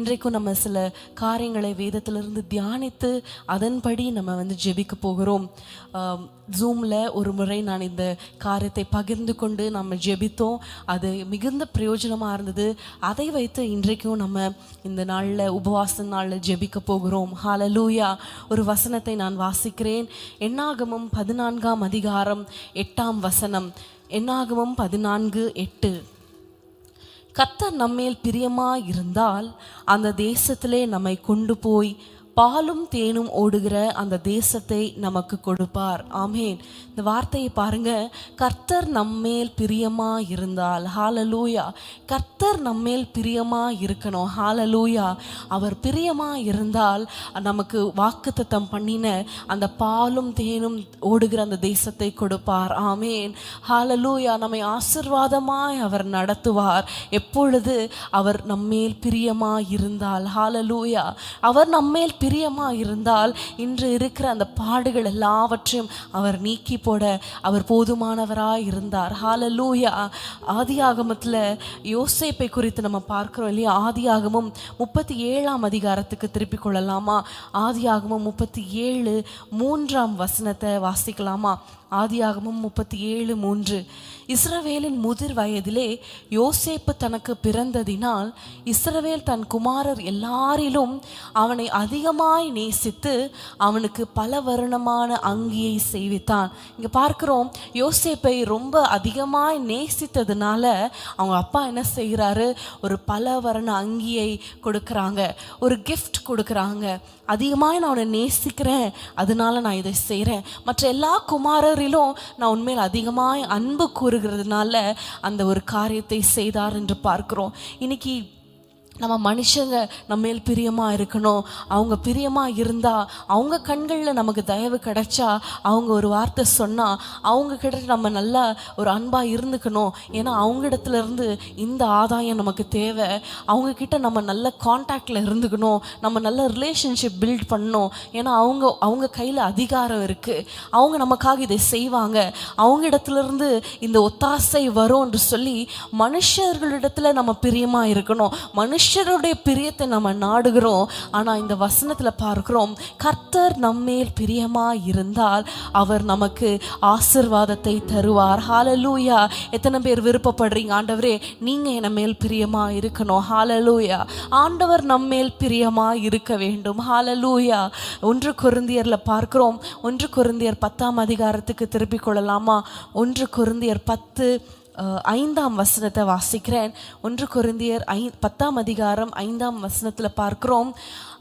இன்றைக்கும் நம்ம சில காரியங்களை வேதத்திலிருந்து தியானித்து அதன்படி நம்ம வந்து ஜெபிக்க போகிறோம். ஜூமில் ஒரு முறை நான் இந்த காரியத்தை பகிர்ந்து கொண்டு நம்ம ஜெபித்தோம். அது மிகுந்த பிரயோஜனமாக இருந்தது. அதை வைத்து இன்றைக்கும் நம்ம இந்த நாளில் உபவாச நாளில் ஜெபிக்க போகிறோம். ஹalleluya ஒரு வசனத்தை நான் வாசிக்கிறேன். எண்ணாகமம் பதினான்காம் அதிகாரம் எட்டாம் வசனம். எண்ணாகமம் பதினான்கு எட்டு. கத்தர் நம்மேல் பிரியமாக இருந்தால் அந்த தேசத்திலே நம்மை கொண்டு போய் பாலும் தேனும் ஓடுகிற அந்த தேசத்தை நமக்கு கொடுப்பார். ஆமேன். இந்த வார்த்தையை பாருங்க. கர்த்தர் நம்மேல் பிரியமா இருந்தால் ஹாலலூயா கர்த்தர் நம்மேல் பிரியமா இருக்கணும் ஹாலலூயா அவர் பிரியமா இருந்தால் நமக்கு வாக்குத்தத்தம் பண்ணின அந்த பாலும் தேனும் ஓடுகிற அந்த தேசத்தை கொடுப்பார். ஆமேன். ஹாலலூயா நம்மை ஆசிர்வாதமாய் அவர் நடத்துவார். எப்பொழுது அவர் நம்மேல் பிரியமா இருந்தால் ஹாலலூயா அவர் நம்மேல் பிரியமாக இருந்தால் இன்று இருக்கிற அந்த பாடுகள் எல்லாவற்றையும் அவர் நீக்கி போட அவர் போதுமானவராக இருந்தார். ஹாலலூயா ஆதியாகமத்தில் யோசேப்பை குறித்து நம்ம பார்க்குறோம் இல்லையா? ஆதியாகமம் முப்பத்தி ஏழாம் அதிகாரத்துக்கு திருப்பிக் கொள்ளலாமா? ஆதியாகமம் முப்பத்தி ஏழு மூன்றாம் வசனத்தை வாசிக்கலாமா? ஆதியாகமும் முப்பத்தி ஏழு மூன்று. இஸ்ரவேலின் முதிர் வயதிலே யோசேப்பு தனக்கு பிறந்ததினால் இஸ்ரவேல் தன் குமாரர் எல்லாரிலும் அவனை அதிகமாய் நேசித்து அவனுக்கு பல வருணமான அங்கியை செய்வித்தான். இங்கே பார்க்கிறோம் யோசேப்பை ரொம்ப அதிகமாய் நேசித்ததுனால அவங்க அப்பா என்ன செய்கிறாரு? ஒரு பல வருண அங்கியை கொடுக்குறாங்க. ஒரு கிஃப்ட் கொடுக்குறாங்க. அதிகமாக நான் அவனை நேசிக்கிறேன் அதனால நான் இதை செய்கிறேன் மற்ற எல்லா குமாரரிலும் நான் உண்மையில் அதிகமாக அன்பு கூறுகிறதுனால அந்த ஒரு காரியத்தை செய்தார் என்று பார்க்கிறோம். இன்னைக்கு நம்ம மனுஷங்க நம்ம மேல் பிரியமாக இருக்கணும். அவங்க பிரியமாக இருந்தால் அவங்க கண்களில் நமக்கு தயவு கிடைச்சா அவங்க ஒரு வார்த்தை சொன்னால் அவங்க கிட்ட நம்ம நல்லா ஒரு அன்பாக இருந்துக்கணும். ஏன்னா அவங்க இடத்துலருந்து இந்த ஆதாயம் நமக்கு தேவை. அவங்கக்கிட்ட நம்ம நல்ல காண்டாக்டில் இருந்துக்கணும். நம்ம நல்ல ரிலேஷன்ஷிப் பில்ட் பண்ணணும். ஏன்னா அவங்க அவங்க கையில் அதிகாரம் இருக்குது அவங்க நமக்காக இதை செய்வாங்க. அவங்க இடத்துலேருந்து இந்த ஒத்தாசை வரும் என்று சொல்லி மனுஷர்களிடத்தில் நம்ம பிரியமாக இருக்கணும். மனுஷருடைய பிரியத்தை நம்ம நாடுகிறோம். ஆனால் இந்த வசனத்தில் பார்க்கிறோம் கர்த்தர் நம்மேல் பிரியமாக இருந்தால் அவர் நமக்கு ஆசிர்வாதத்தை தருவார். ஹாலலூயா எத்தனை பேர் விருப்பப்படுறீங்க ஆண்டவரே நீங்கள் என் மேல் பிரியமாக இருக்கணும். ஹாலலூயா ஆண்டவர் நம்மேல் பிரியமாக இருக்க வேண்டும். ஹாலலூயா ஒன்று கொருந்தியரில் பார்க்கிறோம் ஒன்று கொருந்தியர் பத்தாம் அதிகாரத்துக்கு திருப்பிக் கொள்ளலாமா? ஒன்று குருந்தியர் பத்து ஐந்தாம் வசனத்தை வாசிக்கிறேன். ஒன்று குருந்தியர் ஐ பத்தாம் அதிகாரம் ஐந்தாம் வசனத்தில் பார்க்கிறோம்.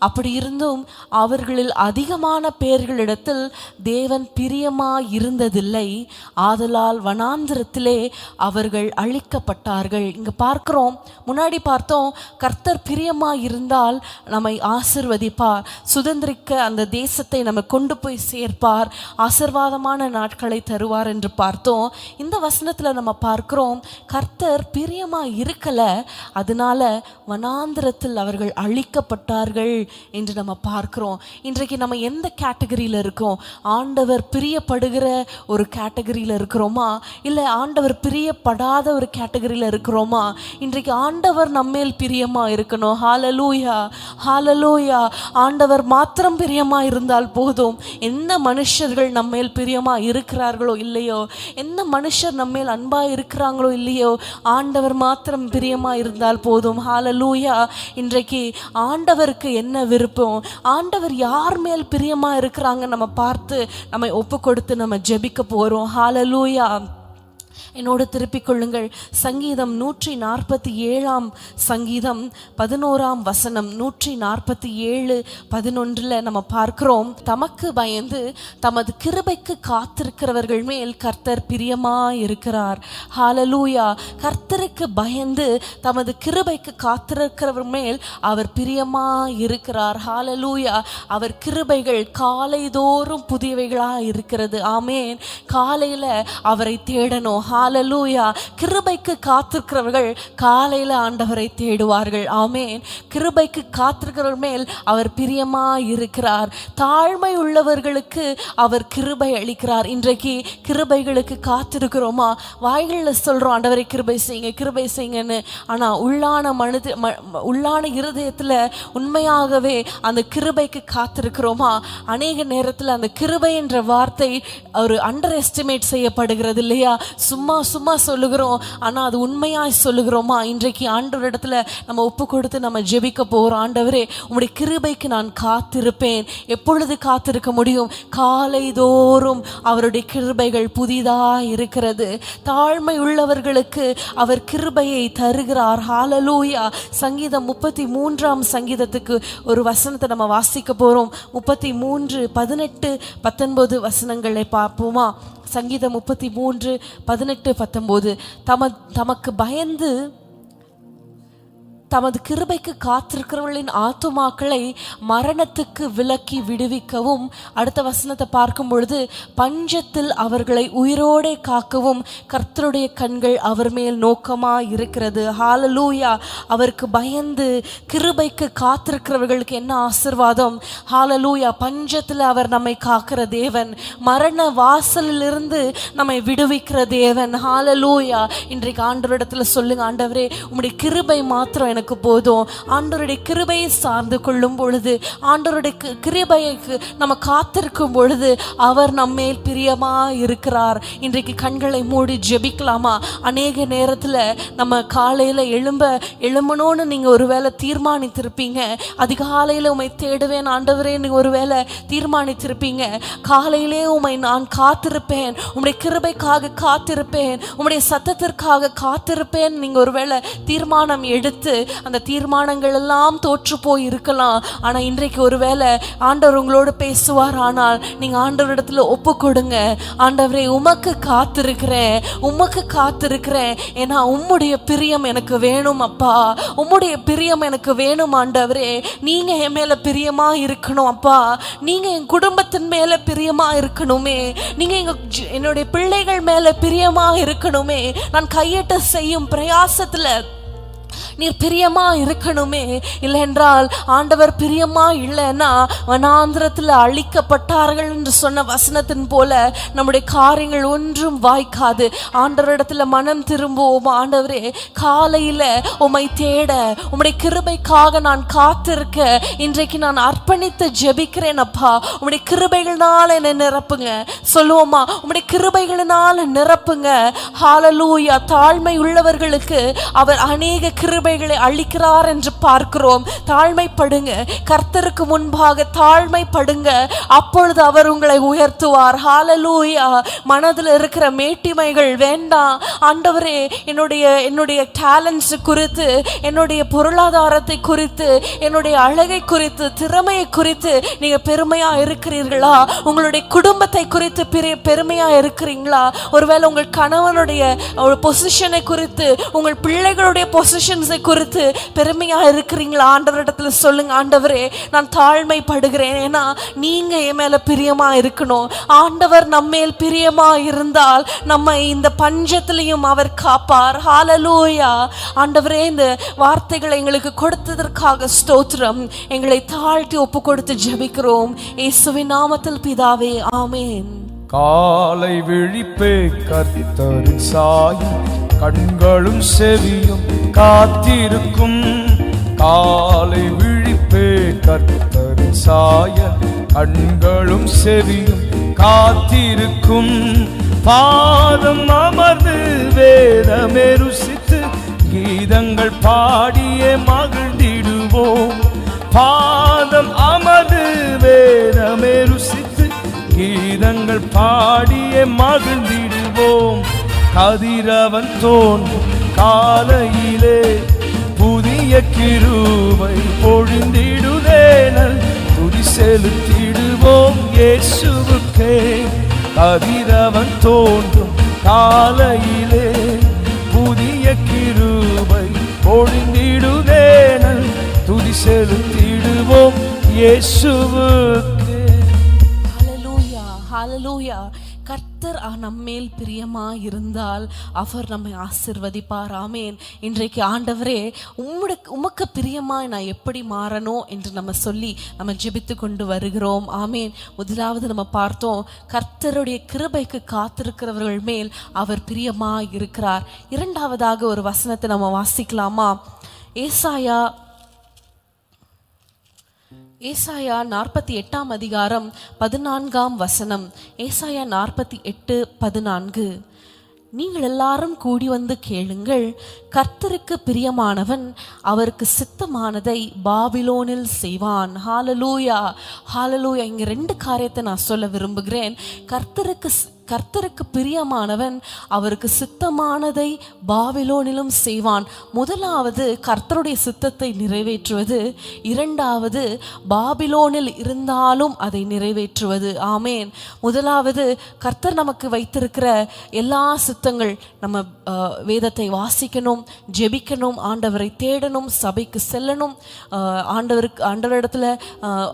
அப்படி இருந்தும் அவர்களில் அதிகமான பேர்களிடத்தில் தேவன் பிரியமாக இருந்ததில்லை ஆதலால் வனாந்திரத்திலே அவர்கள் அழிக்கப்பட்டார்கள். இங்கே பார்க்கிறோம். முன்னாடி பார்த்தோம் கர்த்தர் பிரியமாக இருந்தால் நம்மை ஆசிர்வதிப்பார். சுதந்திரிக்க அந்த தேசத்தை நம்ம கொண்டு போய் சேர்ப்பார். ஆசிர்வாதமான நாட்களை தருவார் என்று பார்த்தோம். இந்த வசனத்தில் நம்ம பார்க்கிறோம் கர்த்தர் பிரியமாக இருக்கலை. அதனால வனாந்திரத்தில் அவர்கள் அழிக்கப்பட்டார்கள் என்று நம்ம பார்க்குறோம். இன்றைக்கு நம்ம எந்த கேட்டகரியில் இருக்கோம்? ஆண்டவர் பிரியப்படுகிற ஒரு கேட்டகரியில் இருக்கிறோமா? இல்லை ஆண்டவர் பிரியப்படாத ஒரு கேட்டகரியில் இருக்கிறோமா? இன்றைக்கு ஆண்டவர் நம்மேல் பிரியமாக இருக்கணும். ஹாலலூயா ஹாலலூயா ஆண்டவர் மாத்திரம் பிரியமாக இருந்தால் போதும். எந்த மனுஷர்கள் நம்மேல் பிரியமாக இருக்கிறார்களோ இல்லையோ? எந்த மனுஷர் நம்மேல் அன்பா இருக்கிறாங்களோ இல்லையோ ஆண்டவர் மாத்திரம் பிரியமாக இருந்தால் போதும். ஹாலலூயா இன்றைக்கு ஆண்டவருக்கு என்ன விருப்பம்? ஆண்டவர் யார் மேல் பிரியமாக இருக்கிறாங்க நம்ம பார்த்து நம்ம ஒப்பு கொடுத்து நம்ம ஜெபிக்க போறோம். ஹாலலூயா என்னோடு திருப்பிக் கொள்ளுங்கள். சங்கீதம் நூற்றி நாற்பத்தி ஏழாம் சங்கீதம் பதினோராம் வசனம் நூற்றி நாற்பத்தி ஏழு பதினொன்றில் நம்ம பார்க்கிறோம். தமக்கு பயந்து தமது கிருபைக்கு காத்திருக்கிறவர்கள் மேல் கர்த்தர் பிரியமாய் இருக்கிறார் ஹாலலூயா கர்த்தருக்கு பயந்து தமது கிருபைக்கு காத்திருக்கிறவர் மேல் அவர் பிரியமாய் இருக்கிறார் ஹாலலூயா அவர் கிருபைகள் காலைதோறும் புதியவைகளாக இருக்கிறது. ஆமேன் காலையில் அவரை தேடணும். ஹாலலூயா கிருபைக்கு காத்திருக்கிறவர்கள் காலையில் ஆண்டவரை தேடுவார்கள். ஆமென். கிருபைக்கு காத்திருக்கிறவர் மேல் அவர் பிரியமா இருக்கிறார் தாழ்மை உள்ளவர்களுக்கு அவர் கிருபை அளிக்கிறார். இன்றைக்கு கிருபைகளுக்கு காத்திருக்கிறோமா? வாய்களில் சொல்கிறோம் ஆண்டவரை கிருபை செய்யுங்க கிருபை செய்யுங்கன்னு. ஆனால் உள்ளான மனது ம- உள்ளான இருதயத்தில் உண்மையாகவே அந்த கிருபைக்கு காத்திருக்கிறோமா? அநேக நேரத்தில் அந்த கிருபை என்ற வார்த்தை ஒரு அண்டர் எஸ்டிமேட் செய்யப்படுகிறது இல்லையா? சும்மா சும்மா சொல்லுகிறோம். ஆனால் அது உண்மையாக சொல்லுகிறோமா? இன்றைக்கு ஆண்டவர் இடத்துல நம்ம ஒப்பு கொடுத்து நம்ம ஜெபிக்க போகிறோம். ஆண்டவரே உங்களுடைய கிருபைக்கு நான் காத்திருப்பேன். எப்பொழுது காத்திருக்க முடியும்? காலை தோறும் அவருடைய கிருபைகள் புதிதாக இருக்கிறது. தாழ்மை உள்ளவர்களுக்கு அவர் கிருபையை தருகிறார். ஹாலலூயா சங்கீதம் முப்பத்தி மூன்றாம் சங்கீதத்துக்கு ஒரு வசனத்தை நம்ம வாசிக்க போகிறோம் முப்பத்தி மூன்று பதினெட்டு பத்தொன்பது வசனங்களை பார்ப்போமா? சங்கீதம் முப்பத்தி மூன்று பதினெட்டு பத்தொம்போது தம தமக்கு பயந்து தமது கிருபைக்கு காத்திருக்கிறவர்களின் ஆத்துமாக்களை மரணத்துக்கு விலக்கி விடுவிக்கவும். அடுத்த வசனத்தை பார்க்கும் பொழுது பஞ்சத்தில் அவர்களை உயிரோடே காக்கவும் கர்த்தருடைய கண்கள் அவர் மேல் நோக்கமா இருக்கிறது ஹாலலூயா அவருக்கு பயந்து கிருபைக்கு காத்திருக்கிறவர்களுக்கு என்ன ஆசிர்வாதம்? ஹாலலூயா பஞ்சத்தில் அவர் நம்மை காக்கிற தேவன் மரண வாசலிலிருந்து நம்மை விடுவிக்கிற தேவன். ஹாலலூயா இன்றைக்கு ஆண்டவரிடத்துல சொல்லுங்க ஆண்டவரே உங்களுடைய கிருபை மாத்திரம் எனக்கு போதும். ஆண்டவருடைய கிருபையை சார்ந்து கொள்ளும் பொழுது ஆண்டவருடைய கி- கிருபைக்கு நம்ம காத்திருக்கும் பொழுது அவர் நம்மேல் பிரியமா இருக்கிறார் இன்றைக்கு கண்களை மூடி ஜெபிக்கலாமா? அநேக நேரத்தில் நம்ம காலையில் எழும்ப எழும்பணும்னு நீங்கள் ஒருவேளை தீர்மானித்திருப்பீங்க. அதிகாலையில் உமை தேடுவேன் ஆண்டவரே நீங்கள் ஒருவேளை தீர்மானித்திருப்பீங்க. காலையிலே உம்மை நான் காத்திருப்பேன். உம்முடைய கிருபைக்காக காத்திருப்பேன். உம்முடைய சத்தத்திற்காக காத்திருப்பேன். நீங்கள் ஒருவேளை தீர்மானம் எடுத்து அந்த தீர்மானங்கள் எல்லாம் தோற்று போய் இருக்கலாம் ஆனால் இன்றைக்கு ஒருவேளை ஆண்டவர் உங்களோடு பேசுவார் ஆனால் நீங்க ஆண்டவரிடத்துல ஒப்பு கொடுங்க. ஆண்டவரே உமக்கு காத்திருக்கிறேன் உமக்கு காத்திருக்கிறேன். ஏன்னா உம்முடைய பிரியம் எனக்கு வேணும் அப்பா. உம்முடைய பிரியம் எனக்கு வேணும் ஆண்டவரே. நீங்க என் மேல பிரியமா இருக்கணும் அப்பா. நீங்க என் குடும்பத்தின் மேல பிரியமா இருக்கணுமே. நீங்க எங்கள் என்னுடைய பிள்ளைகள் மேல பிரியமா இருக்கணுமே. நான் கையெட்ட செய்யும் பிரயாசத்துல நீர் பிரியமா இருக்கணுமே. இல்லைன்றால் ஆண்டவர் பிரியமா இல்லைன்னா வனாந்திரத்தில் அழிக்கப்பட்டார்கள் என்று சொன்ன வசனத்தின் போல நம்முடைய காரியங்கள் ஒன்றும் வாய்க்காது. ஆண்டவரிடத்துல மனம் திரும்புவோம். ஆண்டவரே காலையில உம்மை தேட உம்முடைய கிருபைக்காக நான் காத்திருக்க இன்றைக்கு நான் அர்ப்பணித்து ஜெபிக்கிறேன் அப்பா. உம்முடைய கிருபைகள்னால என்னை நிரப்புங்க. சொல்லுவோமா உம்முடைய கிருபைகளினால் நிரப்புங்க. ஹாலலூயா தாழ்மை உள்ளவர்களுக்கு அவர் அநேக கிருபை கிருபைகளை அளிக்கிறார் என்று பார்க்கிறோம். தாழ்மைப்படுங்க. கர்த்தருக்கு முன்பாக தாழ்மைப்படுங்க. அப்பொழுது அவர் உங்களை உயர்த்துவார். ஹாலலூயா மனதில் இருக்கிற மேட்டிமைகள் வேண்டாம். ஆண்டவரே என்னுடைய என்னுடைய டேலண்ட்ஸ் குறித்து என்னுடைய பொருளாதாரத்தை குறித்து என்னுடைய அழகை குறித்து திறமையை குறித்து நீங்க பெருமையா இருக்கிறீர்களா? உங்களுடைய குடும்பத்தை குறித்து பெரிய பெருமையா இருக்கிறீங்களா? ஒருவேளை உங்கள் கணவனுடைய பொசிஷனை குறித்து உங்கள் பிள்ளைகளுடைய பொசிஷன்ஸ் குறித்து பெருமையா இருக்கிறீங்களா? ஆண்டவரிடத்தில் சொல்லுங்க ஆண்டவரே நான் தாழ்மைப்படுகிறேன். ஏன்னா நீங்க என் மேல பிரியமா இருக்கணும். ஆண்டவர் நம்மேல் பிரியமா இருந்தால் நம்ம இந்த பஞ்சத்திலையும் அவர் காப்பார். ஹாலலூயா ஆண்டவரே இந்த வார்த்தைகளை எங்களுக்கு கொடுத்ததற்காக ஸ்தோத்திரம். எங்களை தாழ்த்தி ஒப்பு கொடுத்து ஜெபிக்கிறோம். இயேசுவின் நாமத்தில் பிதாவே ஆமேன். காலை விழிப்பே கர்த்தரின் சாயும் கண்களும் செவியும் காத்திருக்கும் காலை விழிப்பே கர்த்தரின் சாய கண்களும் செவியும் காத்திருக்கும். பாதம் அமர்ந்து வேதமே ருசித்து கீதங்கள் பாடியே மகிழ்ந்திடுவோம். பாதம் அமர்ந்து வேதமே ருசித்து கீதங்கள் பாடியே மகிழ்ந்திடுவோம். கதிரவன் தோன்றும் காலையிலே புதிய கிருபை பொழிந்திடுதேனல் துதி செலுத்திடுவோம் இயேசுவுக்கே. கதிரவன் தோன்றும் காலையிலே புதிய கிருபை பொழிந்திடுதேனல் துதி செலுத்திடுவோம் இயேசுவுக்கே. ஹalleluya ஹalleluya. கர்த்தர் நம்மேல் பிரியமா இருந்தால் அவர் நம்மை ஆசிர்வதிப்பார். ஆமேன். இன்றைக்கு ஆண்டவரே உம்முட உமக்கு பிரியமாய் நான் எப்படி மாறணும் என்று நம்ம சொல்லி நம்ம ஜெபித்து கொண்டு வருகிறோம். ஆமேன். முதலாவது நம்ம பார்த்தோம் கர்த்தருடைய கிருபைக்கு காத்திருக்கிறவர்கள் மேல் அவர் பிரியமாய் இருக்கிறார் இரண்டாவதாக ஒரு வசனத்தை நம்ம வாசிக்கலாமா? ஏசாயா ஏசாயா நாற்பத்தி எட்டாம் அதிகாரம் பதினான்காம் வசனம். ஏசாயா நாற்பத்தி எட்டு பதினான்கு. நீங்கள் எல்லாரும் கூடி வந்து கேளுங்கள். கர்த்தருக்கு பிரியமானவன் அவருக்கு சித்தமானதை பாபிலோனில் செய்வான். ஹாலலூயா ஹாலலூயா இங்க ரெண்டு காரியத்தை நான் சொல்ல விரும்புகிறேன். கர்த்தருக்கு கர்த்தருக்கு பிரியமானவன் அவருக்கு சித்தமானதை பாபிலோனிலும் செய்வான். முதலாவது கர்த்தருடைய சித்தத்தை நிறைவேற்றுவது இரண்டாவது பாபிலோனில் இருந்தாலும் அதை நிறைவேற்றுவது. ஆமேன். முதலாவது கர்த்தர் நமக்கு வைத்திருக்கிற எல்லா சித்தங்கள் நம்ம வேதத்தை வாசிக்கணும் ஜெபிக்கணும் ஆண்டவரை தேடணும் சபைக்கு செல்லணும் ஆண்டவருக்கு ஆண்டவரிடத்துல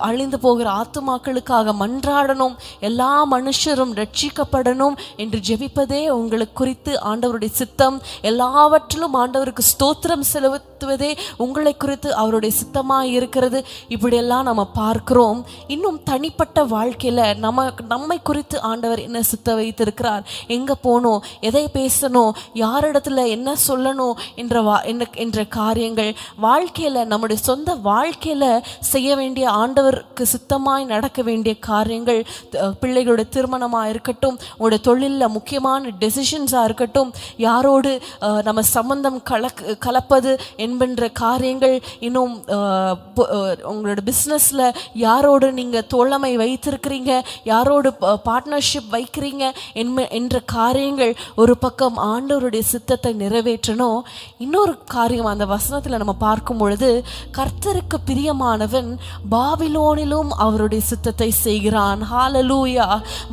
அழிந்து போகிற ஆத்துமாக்களுக்காக மன்றாடணும். எல்லா மனுஷரும் ரட்சிக்கப்பட ரட்சிக்கப்படணும் என்று ஜெபிப்பதே உங்களுக்கு குறித்து ஆண்டவருடைய சித்தம். எல்லாவற்றிலும் ஆண்டவருக்கு ஸ்தோத்திரம் செலுத்துவதே உங்களை குறித்து அவருடைய சித்தமாக இருக்கிறது. இப்படியெல்லாம் நம்ம பார்க்கிறோம். இன்னும் தனிப்பட்ட வாழ்க்கையில் நம்ம நம்மை குறித்து ஆண்டவர் என்ன சித்த வைத்திருக்கிறார்? எங்கே போகணும் எதை பேசணும்? யாரிடத்துல என்ன சொல்லணும்? என்ற வா என்ற காரியங்கள். வாழ்க்கையில் நம்முடைய சொந்த வாழ்க்கையில் செய்ய வேண்டிய ஆண்டவருக்கு சித்தமாய் நடக்க வேண்டிய காரியங்கள் பிள்ளைகளுடைய திருமணமாக இருக்கட்டும் உங்களோட தொழிலில் முக்கியமான டெசிஷன்ஸாக இருக்கட்டும் யாரோடு நம்ம சம்பந்தம் கலக் கலப்பது என்பன்ற காரியங்கள் இன்னும் உங்களோட பிஸ்னஸில் யாரோடு நீங்கள் தோழமை வைத்திருக்கிறீங்க யாரோடு பார்ட்னர்ஷிப் வைக்கிறீங்க என்ப என்ற காரியங்கள் ஒரு பக்கம் ஆண்டவருடைய சித்தத்தை நிறைவேற்றணும். இன்னொரு காரியம் அந்த வசனத்தில் நம்ம பார்க்கும் பொழுது கர்த்தருக்கு பிரியமானவன் பாபிலோனிலும் அவருடைய சித்தத்தை செய்கிறான். ஹாலலூயா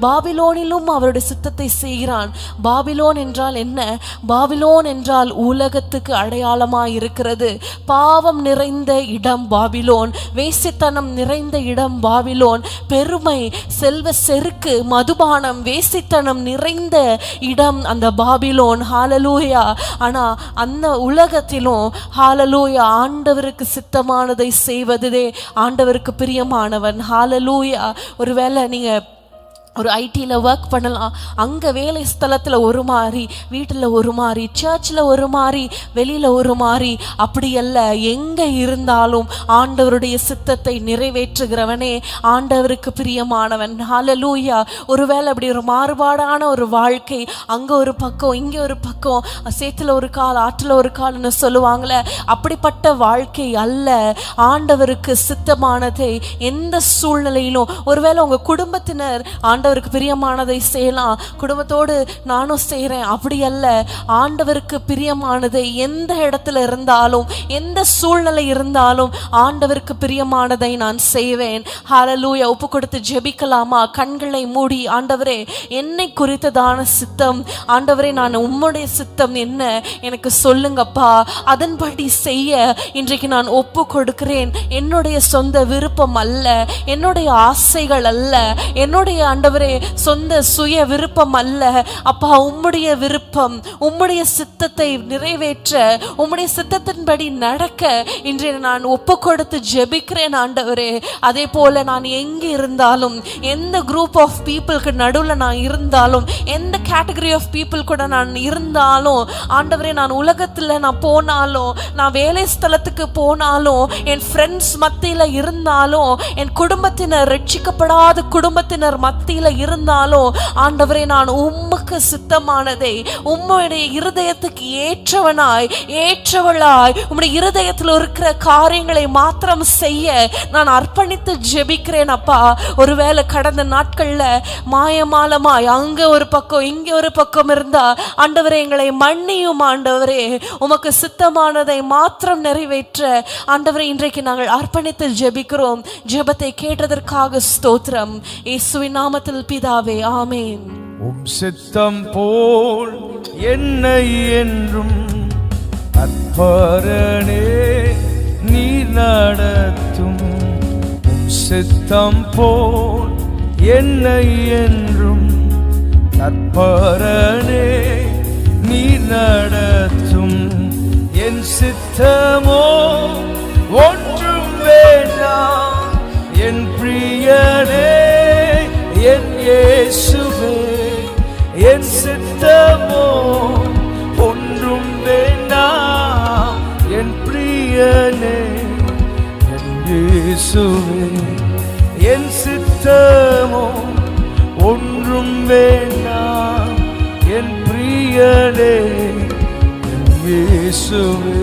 பாபிலோனிலும் அவருடைய சித்தத்தை செய்கிறான். பாபிலோன் என்றால் என்ன? பாபிலோன் என்றால் உலகத்துக்கு அடையாளமாக இருக்கிறது பாவம் நிறைந்த இடம் பாபிலோன். வேசித்தனம் நிறைந்த இடம் பாபிலோன். பெருமை செல்வ செருக்கு மதுபானம் வேசித்தனம் நிறைந்த இடம் அந்த பாபிலோன். ஹாலலூயா ஆனால் அந்த உலகத்திலும் ஹாலலூயா ஆண்டவருக்கு சித்தமானதை செய்வதே ஆண்டவருக்கு பிரியமானவன். ஹாலலூயா ஒருவேளை நீங்கள் ஒரு ஐடியில் ஒர்க் பண்ணலாம். அங்கே வேலை ஸ்தலத்தில் ஒரு மாதிரி வீட்டில் ஒரு மாதிரி சர்ச்சில் ஒரு மாதிரி வெளியில் ஒரு மாதிரி அப்படி அல்ல. எங்கே இருந்தாலும் ஆண்டவருடைய சித்தத்தை நிறைவேற்றுகிறவனே ஆண்டவருக்கு பிரியமானவன். ஹalleluya ஒருவேளை அப்படி ஒரு மாறுபாடான ஒரு வாழ்க்கை அங்கே ஒரு பக்கம் இங்கே ஒரு பக்கம் சேத்துல ஒரு கால் ஆற்றில் ஒரு கால்னு சொல்லுவாங்களே அப்படிப்பட்ட வாழ்க்கை அல்ல. ஆண்டவருக்கு சித்தமானதை. எந்த சூழ்நிலையிலும் ஒருவேளை உங்கள் குடும்பத்தினர் ஆண்ட ஆண்டவருக்கு பிரியமானதை செய்யலாம். குடும்பத்தோடு நானும் செய்கிறேன் அப்படி அல்ல. ஆண்டவருக்கு பிரியமானதை எந்த இடத்துல இருந்தாலும் எந்த சூழ்நிலை இருந்தாலும் ஆண்டவருக்கு பிரியமானதை நான் செய்வேன். ஹalleluya ஒப்பு கொடுத்து ஜெபிக்கலாமா? கண்களை மூடி ஆண்டவரே என்னை குறித்ததான சித்தம். ஆண்டவரே நான் உம்முடைய சித்தம் என்ன? எனக்கு சொல்லுங்கப்பா. அதன்படி செய்ய இன்றைக்கு நான் ஒப்பு கொடுக்கிறேன். என்னுடைய சொந்த விருப்பம் அல்ல. என்னுடைய ஆசைகள் அல்ல. என்னுடைய ஆண்டவர் சொந்த சுய விருப்பம் அல்ல. அப்பா உம்முடைய விருப்பம் உம்முடைய சித்தத்தை நிறைவேற்ற உம்முடைய சித்தத்தின்படி நடக்க இன்றைய நான் ஒப்பு கொடுத்து ஜெபிக்கிறேன் ஆண்டவரே. அதே போல நான் எங்கே இருந்தாலும் எந்த குரூப் ஆஃப் பீப்புளுக்கு நடுவில் நான் இருந்தாலும் எந்த கேட்டகரி ஆஃப் பீப்புள் கூட நான் இருந்தாலும் ஆண்டவரே நான் உலகத்தில் நான் போனாலும் நான் வேலை ஸ்தலத்துக்கு போனாலும் என் ஃப்ரெண்ட்ஸ் மத்தியில் இருந்தாலும் என் குடும்பத்தினர் ரட்சிக்கப்படாத குடும்பத்தினர் மத்தியில் இருந்தாலும் ஆண்டவரே நான் உம்முக்கு சித்தமானதை உம்முடைய இருதயத்துக்கு ஏற்றவனாய் ஏற்றவளாய் உம்முடைய இருதயத்தில் இருக்கிற காரியங்களை மாத்திரம் செய்ய நான் அர்ப்பணித்து ஜெபிக்கிறேன் அப்பா. ஒருவேளை கடந்த நாட்கள்ல மாயமாலமாய் அங்க ஒரு பக்கம் இங்க ஒரு பக்கம் இருந்தா ஆண்டவரே எங்களை மன்னியும் ஆண்டவரே. உமக்கு சித்தமானதை மாத்திரம் நிறைவேற்ற ஆண்டவரே இன்றைக்கு நாங்கள் அர்ப்பணித்து ஜெபிக்கிறோம். ஜெபத்தை கேட்டதற்காக ஸ்தோத்திரம். இயேசுவின் நாமத்தில் பிதாவே ஆமேன். உம் சித்தம் போல் என்னை என்றும் அற்பரனே நீ நடத்தும். உம் சித்தம் போல் என்னை என்றும் அற்பரனே நீ நடத்தும். என் சித்தமோ ஒன்றும் வேண்டாம். என் பிரியனே இயேசுவே என் சித்தமோ ஒன்றும் வேண்டாம் என் பிரியனே என் இயேசுவே என் சித்தமோ ஒன்றும் வேண்டாம் என் பிரியனே என் இயேசுவே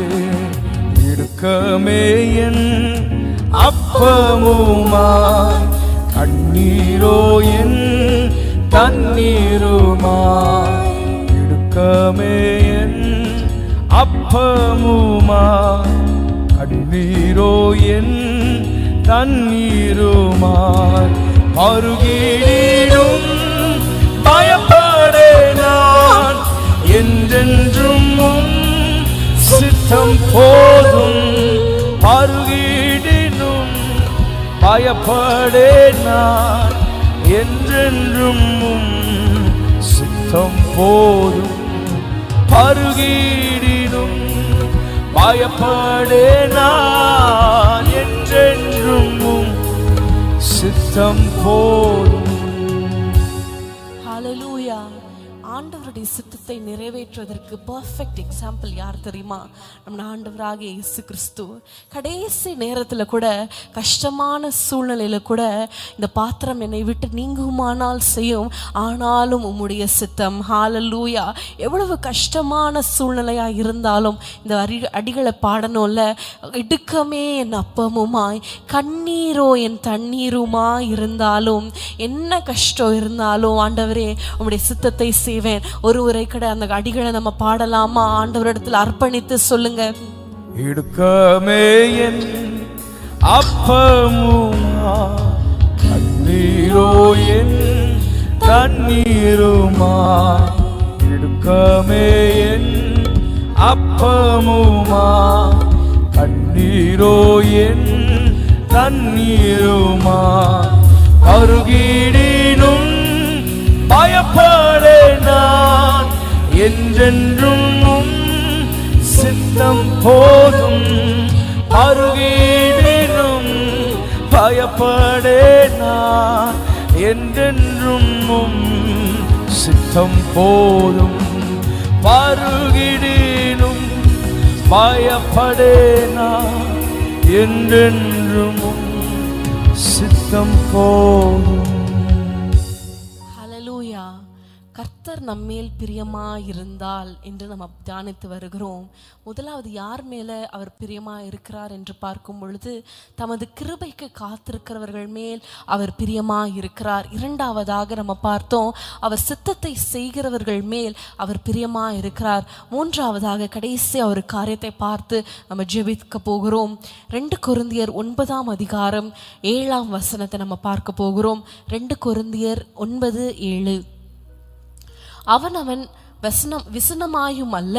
இருக்கமே என் அப்பமுமா கண்ணீரோ என் தண்ணீருமா? இடுக்கமே என் அப்பமுமா? கண்ணீரோ என் தண்ணீருமா? மறுகீடும் பயப்படே நான் என்றென்றும் சித்தம் போதும். பயப்படே நான் என்றென்றும் உம் சித்தம் போதும். பருகீடினும் பயப்படே நான் என்றென்றும் உம் சித்தம் போதும். ஆண்டவருடைய சித்தத்தை நிறைவேற்றுவதற்கு பர்ஃபெக்ட் எக்ஸாம்பிள் யார் தெரியுமா? நம்ம ஆண்டவராக இயேசு கிறிஸ்து கடைசி நேரத்தில் கூட கஷ்டமான சூழ்நிலையில் கூட இந்த பாத்திரம் என்னை விட்டு நீங்குமானால் செய்யும் ஆனாலும் உம்முடைய சித்தம். ஹalleluya எவ்வளவு கஷ்டமான சூழ்நிலையாக இருந்தாலும் இந்த அடி அடிகளை பாடணும்ல இடுக்கமே என் அப்பமுமாய் கண்ணீரோ என் தண்ணீருமாய் இருந்தாலும் என்ன கஷ்டம் இருந்தாலும் ஆண்டவரே உம்முடைய சித்தத்தை செய்வேன். ஒரு உரை கடை அந்த அடிகளை நம்ம பாடலாமா? ஆண்டவரிடத்தில் அர்ப்பணித்து சொல்லுங்க. இடுக்கமே என் அப்பமுமா கண்ணீரோ என் தண்ணீருமா? இடுக்கமே என் அப்பமுமா? கண்ணீரோ என் தண்ணீருமா? அருகீடினும் பயப்ப என்றென்றும் உம் சித்தம் போதும். அருகீடினும் பயப்படே நான் என்றென்றும் உம் சித்தம் போதும். பருகிடினும் பயப்படேனா? என்றென்றும் சித்தம் போதும். கர்த்தர் நம்மேல் பிரியமா இருந்தால் என்று நம்ம தியானித்து வருகிறோம். முதலாவது யார் மேலே அவர் பிரியமா இருக்கிறார் என்று பார்க்கும் பொழுது தமது கிருபைக்கு காத்திருக்கிறவர்கள் மேல் அவர் பிரியமா இருக்கிறார் இரண்டாவதாக நம்ம பார்த்தோம் அவர் சித்தத்தை செய்கிறவர்கள் மேல் அவர் பிரியமா இருக்கிறார் மூன்றாவதாக கடைசி அவர் காரியத்தை பார்த்து நம்ம ஜெபிக்க போகிறோம். ரெண்டு கொருந்தியர் ஒன்பதாம் அதிகாரம் ஏழாம் வசனத்தை நம்ம பார்க்க போகிறோம். ரெண்டு கொருந்தியர் ஒன்பது ஏழு. அவனவன் வசனம் விசனமாயும் அல்ல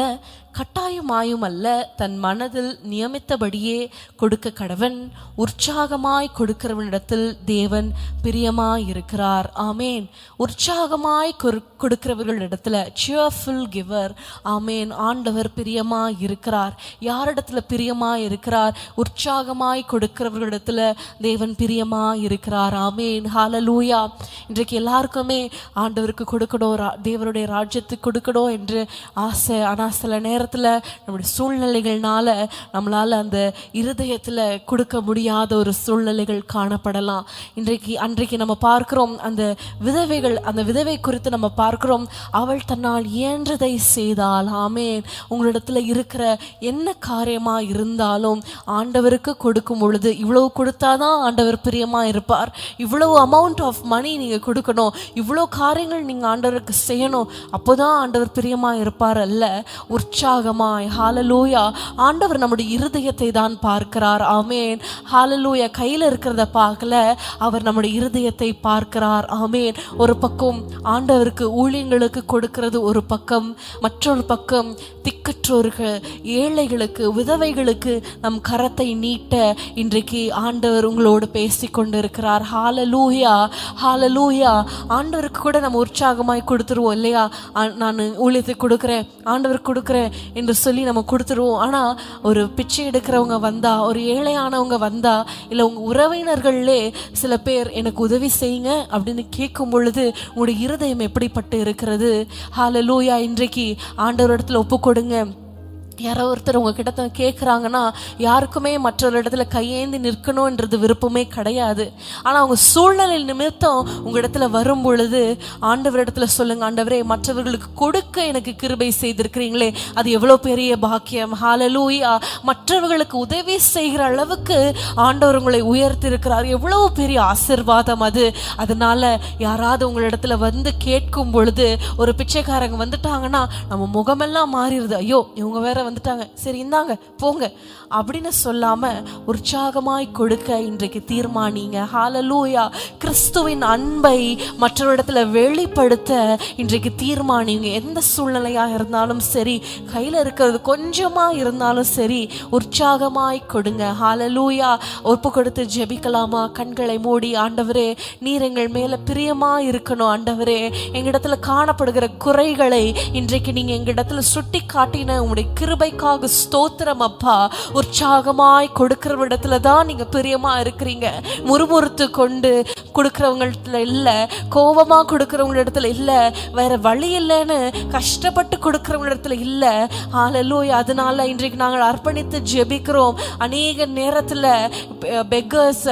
கட்டாயமாயும் அல்ல தன் மனதில் நியமித்தபடியே கொடுக்க கடவன் உற்சாகமாய் கொடுக்கிறவனிடத்தில் தேவன் பிரியமாயிருக்கிறார். ஆமேன். உற்சாகமாய் கொடுக்கிறவர்களிடத்துல சியர்ஃபுல் கிவர் ஆமேன். ஆண்டவர் பிரியமாய் இருக்கிறார் யாரிடத்துல பிரியமாய் இருக்கிறார் உற்சாகமாய் கொடுக்கிறவர்களிடத்துல தேவன் பிரியமாய் இருக்கிறார் ஆமேன். ஹாலலூயா இன்றைக்கு எல்லாருக்குமே ஆண்டவருக்கு கொடுக்கணும் ரா- தேவனுடைய ராஜ்யத்துக்கு கொடுக்கணும் என்று ஆசை ஆனால் சில நேரம் நேரத்தில் நம்முடைய சூழ்நிலைகள்னால நம்மளால் அந்த இருதயத்தில் கொடுக்க முடியாத ஒரு சூழ்நிலைகள் காணப்படலாம். இன்றைக்கு அன்றைக்கு நம்ம பார்க்கிறோம் அந்த விதவைகள் அந்த விதவை குறித்து நம்ம பார்க்கிறோம் அவள் தன்னால் இயன்றதை செய்தால் ஆமேன். உங்களிடத்துல இருக்கிற என்ன காரியமா இருந்தாலும் ஆண்டவருக்கு கொடுக்கும் பொழுது இவ்வளவு கொடுத்தாதான் ஆண்டவர் பிரியமா இருப்பார். இவ்வளவு அமௌண்ட் ஆஃப் மணி நீங்க கொடுக்கணும். இவ்வளோ காரியங்கள் நீங்க ஆண்டவருக்கு செய்யணும். அப்போதான் ஆண்டவர் பிரியமா இருப்பார் அல்ல. உற்சாக உற்சாகமாய் ஹாலலூயா ஆண்டவர் நம்முடைய இருதயத்தை தான் பார்க்கிறார். ஆமேன் ஹாலலூயா கையில் இருக்கிறத பார்க்கல அவர் நம்முடைய இருதயத்தை பார்க்கிறார். ஆமேன் ஒரு பக்கம் ஆண்டவருக்கு ஊழியங்களுக்கு கொடுக்கிறது ஒரு பக்கம் மற்றொரு பக்கம் திக்கற்றோர்கள் ஏழைகளுக்கு விதவைகளுக்கு நம் கரத்தை நீட்ட இன்றைக்கு ஆண்டவர் உங்களோடு பேசி கொண்டிருக்கிறார். ஹாலலூயா ஹாலலூயா ஆண்டவருக்கு கூட நம்ம உற்சாகமாய் கொடுத்துருவோம் இல்லையா? நான் ஊழியத்தை கொடுக்குறேன் ஆண்டவருக்கு கொடுக்குறேன் என்று சொல்லி நம்ம கொடுத்துருவோம். ஆனால் ஒரு பிச்சை எடுக்கிறவங்க வந்தால் ஒரு ஏழையானவங்க வந்தால் இல்லை உங்கள் உறவினர்களே சில பேர் எனக்கு உதவி செய்யுங்க அப்படின்னு கேட்கும் பொழுது உங்களுடைய இருதயம் எப்படிப்பட்டு இருக்கிறது? ஹாலலூயா இன்றைக்கு ஆண்டவரிடத்துல ஒப்பு கொடுங்க யாரோ ஒருத்தர் உங்ககிட்ட தான் கேட்குறாங்கன்னா யாருக்குமே மற்றொரு இடத்துல கையேந்தி நிற்கணுன்றது விருப்பமே கிடையாது. ஆனால் அவங்க சூழ்நிலை நிமித்தம் உங்கள் இடத்துல வரும் பொழுது ஆண்டவர் இடத்துல சொல்லுங்கள் ஆண்டவரே மற்றவர்களுக்கு கொடுக்க எனக்கு கிருபை செய்திருக்கிறீங்களே அது எவ்வளோ பெரிய பாக்கியம். ஹாலலூயா மற்றவர்களுக்கு உதவி செய்கிற அளவுக்கு ஆண்டவர் உங்களை உயர்த்திருக்கிறார் எவ்வளோ பெரிய ஆசிர்வாதம் அது. அதனால் யாராவது உங்களிடத்துல வந்து கேட்கும் பொழுது ஒரு பிச்சைக்காரங்க வந்துட்டாங்கன்னா நம்ம முகமெல்லாம் மாறிடுது. ஐயோ இவங்க வேற வந்துட்டாங்க. சரி இந்தாங்க போங்க. அப்படின்னு சொல்லாம உற்சாகமாய் கொடுக்க இன்றைக்கு தீர்மானிங்க. ஹாலலூயா கிறிஸ்துவின் அன்பை மற்றவரிடத்துல வெளிப்படுத்த இன்றைக்கு தீர்மானிங்க. எந்த சூழ்நிலையா இருந்தாலும் சரி கையில இருக்கிறது கொஞ்சமா இருந்தாலும் சரி உற்சாகமாய் கொடுங்க. ஹாலலூயா ஒப்பு கொடுத்து ஜெபிக்கலாமா? கண்களை மூடி ஆண்டவரே நீர் எங்கள் மேல பிரியமா இருக்கணும் ஆண்டவரே. எங்களிடத்துல காணப்படுகிற குறைகளை இன்றைக்கு நீங்க எங்களிடத்துல சுட்டி காட்டின உங்களுடைய கிருபைக்காக ஸ்தோத்திரம் அப்பா. உற்சாகமாய் கொடுக்கிற இடத்துல தான் நீங்க பிரியமா இருக்கிறீங்க. முறுமுறுத்து கொண்டு கொடுக்கிறவங்கள்ட்ட இல்ல. கோபமாக கொடுக்கிறவங்க இடத்துல இல்ல. வேற வழி இல்லைன்னு கஷ்டப்பட்டு கொடுக்கிறவங்க இடத்துல இல்ல. ஹalleluya அதனால இன்றைக்கு நாங்கள் அர்ப்பணித்து ஜெபிக்கிறோம். அநேக நேரத்துல பெக்கர்ஸ்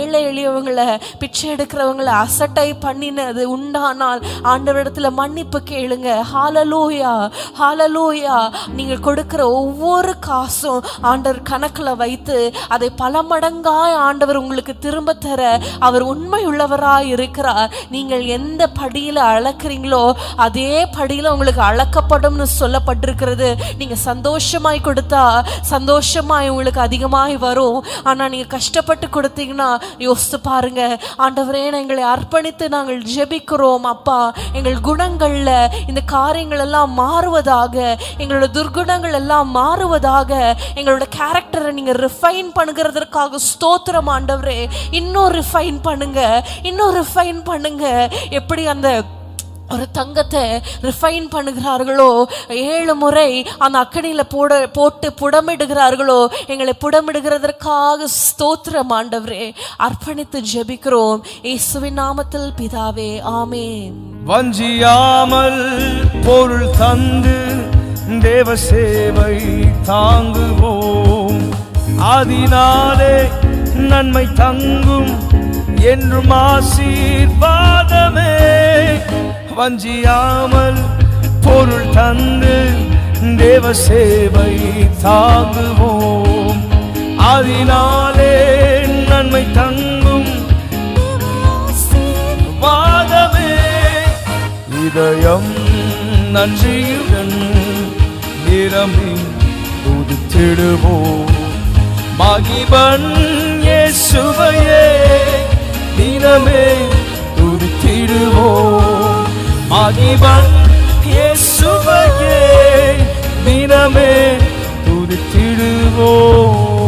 ஏழை எளியவங்களை பிச்சை எடுக்கிறவங்களை அசட்டை பண்ணினது உண்டானால் ஆண்டவரிடத்துல மன்னிப்பு கேளுங்க. ஹாலலூயா ஹalleluya நீங்கள் கொடுக்கிற ஒவ்வொரு காசும் ஆண்டவர் கணக்கில் வைத்து அதை பல மடங்காய் ஆண்டவர் உங்களுக்கு திரும்ப தர அவர் உண்மை உள்ளவராய் இருக்கிறார். நீங்கள் எந்த படியில் அளக்குறீங்களோ அதே படியில் உங்களுக்கு அளக்கப்படும்னு சொல்லப்பட்டிருக்கிறது. நீங்கள் சந்தோஷமாய் கொடுத்தா சந்தோஷமாய் உங்களுக்கு அதிகமாய் வரும். ஆனா நீங்க கஷ்டப்பட்டு கொடுத்தீங்கன்னா யோசித்து பாருங்க. ஆண்டவரே எங்களை அர்ப்பணித்து நாங்கள் ஜெபிக்கிறோம் அப்பா. எங்கள் குணங்கள்ல இந்த காரியங்கள் எல்லாம் மாறுவதாக எங்களோட துர்குணங்கள் எல்லாம் மாறுவதாக எங்களோட கேரக்டரை நீங்கள் ரிஃபைன் பண்ணுகிறதற்காக ஸ்தோத்திரம் ஆண்டவரே. இன்னும் ரிஃபைன் பண்ணுங்க. இன்னும் ரிஃபைன் பண்ணுங்க. எப்படி அந்த ஒரு தங்கத்தை ரிஃபைன் பண்ணுகிறார்களோ ஏழு முறை அந்த அக்கடியில் போட போட்டு புடமிடுகிறார்களோ எங்களை புடமிடுகிறதற்காக ஸ்தோத்திரம் ஆண்டவரே. அர்ப்பணித்து ஜெபிக்கிறோம். இயேசுவின் நாமத்தில் பிதாவே ஆமே வஞ்சியாமல் பொருள் தந்து தேவ சேவை தாங்குவோம். அதனாலே நன்மை தங்கும் என்றும் ஆசீர்வாதமே. வஞ்சியாமல் பொருள் தந்து தேவ சேவை தாங்குவோம். அதனாலே நன்மை தங்கும் வாதமே. இதயம் நன்றியுடன் நேரமே துதித்திடுவோம் மகிபன் இயேசுவையே தினமே துதித்திடுவோம் மகிபன் இயேசுவையே தினமே துதித்திடுவோம்